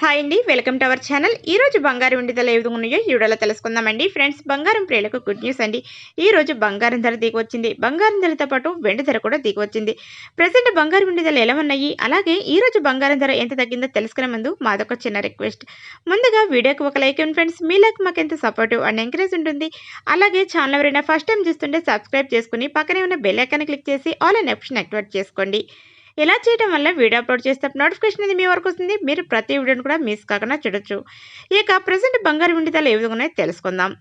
Hi అండి welcome to our channel. ఈ రోజు బంగారం ఉండి ధరలు ఏ విధంగా ఉన్నాయో ఈ తెలుసుకుందామండి. ఫ్రెండ్స్ బంగారం ప్రియులకు గుడ్ న్యూస్ అండి. ఈరోజు బంగారం ధర దిగి వచ్చింది బంగారం ధరతో పాటు వెండి ధర కూడా దిగి వచ్చింది ప్రజెంట్ బంగారం ఉండి ధరలు ఎలా ఉన్నాయి? అలాగే ఈరోజు బంగారం ధర ఎంత తగ్గిందో తెలుసుకునే ముందు మాదొక చిన్న రిక్వెస్ట్. ముందుగా వీడియోకి ఒక లైక్ ఇవ్వండి ఫ్రెండ్స్. మీ లైక్ మాకు ఎంత సపోర్టివ్ అండ్ ఎంకరేజ్ ఉంటుంది. అలాగే ఛానల్ ఎవరైనా ఫస్ట్ టైం చూస్తుంటే సబ్స్క్రైబ్ చేసుకుని పక్కనే ఉన్న బెల్ ఐకాన్ క్లిక్ చేసి ఆల్ అండ్ ఆప్షన్ యాక్టివేట్ చేసుకోండి. ఇలా చేయడం వల్ల వీడియో అప్లోడ్ చేస్తే నోటిఫికేషన్ అనేది మీ వరకు వస్తుంది? మీరు ప్రతి వీడియోని కూడా మిస్ కాకుండా చూడొచ్చు. ఇక ప్రజెంట్ బంగారు వెండి ధరలు ఏ విధంగా ఉన్నాయో తెలుసుకుందాం.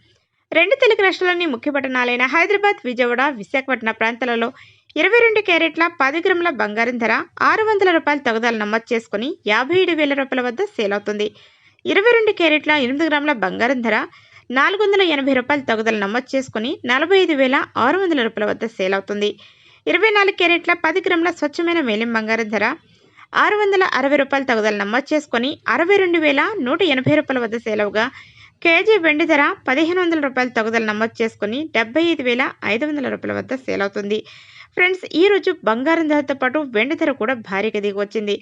రెండు తెలుగు రాష్ట్రాల్లోని ముఖ్య పట్టణాలైన హైదరాబాద్ విజయవాడ విశాఖపట్నం ప్రాంతాలలో ఇరవై రెండు క్యారెట్ల పది గ్రాముల బంగారం ధర ఆరు వందల రూపాయల తగుదల నమోదు చేసుకుని యాభై ఏడు వేల రూపాయల వద్ద సేల్ అవుతుంది. ఇరవై రెండు క్యారెట్ల ఎనిమిది గ్రాముల బంగారం ధర నాలుగు వందల ఎనభై రూపాయల తగుదల నమోదు చేసుకుని నలభై ఐదు వేల ఆరు వందల రూపాయల వద్ద సేల్ అవుతుంది. ఇరవై నాలుగు క్యారెట్ల పది గ్రాముల స్వచ్ఛమైన మేలిం బంగారం ధర ఆరు వందల అరవై రూపాయల తగుదల నమోదు చేసుకొని అరవై రెండు వేల నూట ఎనభై రూపాయల వద్ద సేలవుగా కేజీ వెండి ధర పదిహేను వందల రూపాయల తగుదల నమోదు చేసుకుని డెబ్బై ఐదు వేల ఐదు వందల రూపాయల వద్ద సేల్ అవుతుంది. ఫ్రెండ్స్ ఈ రోజు బంగారం ధరతో పాటు వెండి ధర కూడా భారీగా దిగి వచ్చింది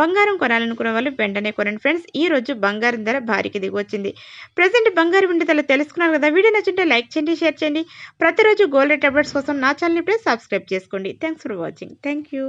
బంగారం కొనాలనుకున్న వాళ్ళు వెంటనే కొనండి ఫ్రెండ్స్. ఈ రోజు బంగారం ధర భారీగా దిగి వచ్చింది ప్రజెంట్ బంగారం వెండి ధర తెలుసుకున్నారు కదా వీడియో నచ్చింటే లైక్ చేయండి షేర్ చేయండి. ప్రతిరోజు గోల్డ్ రేట్ అప్డేట్స్ కోసం నా ఛానల్ ఇప్పుడే సబ్స్క్రైబ్ చేసుకోండి. Thanks for watching. Thank you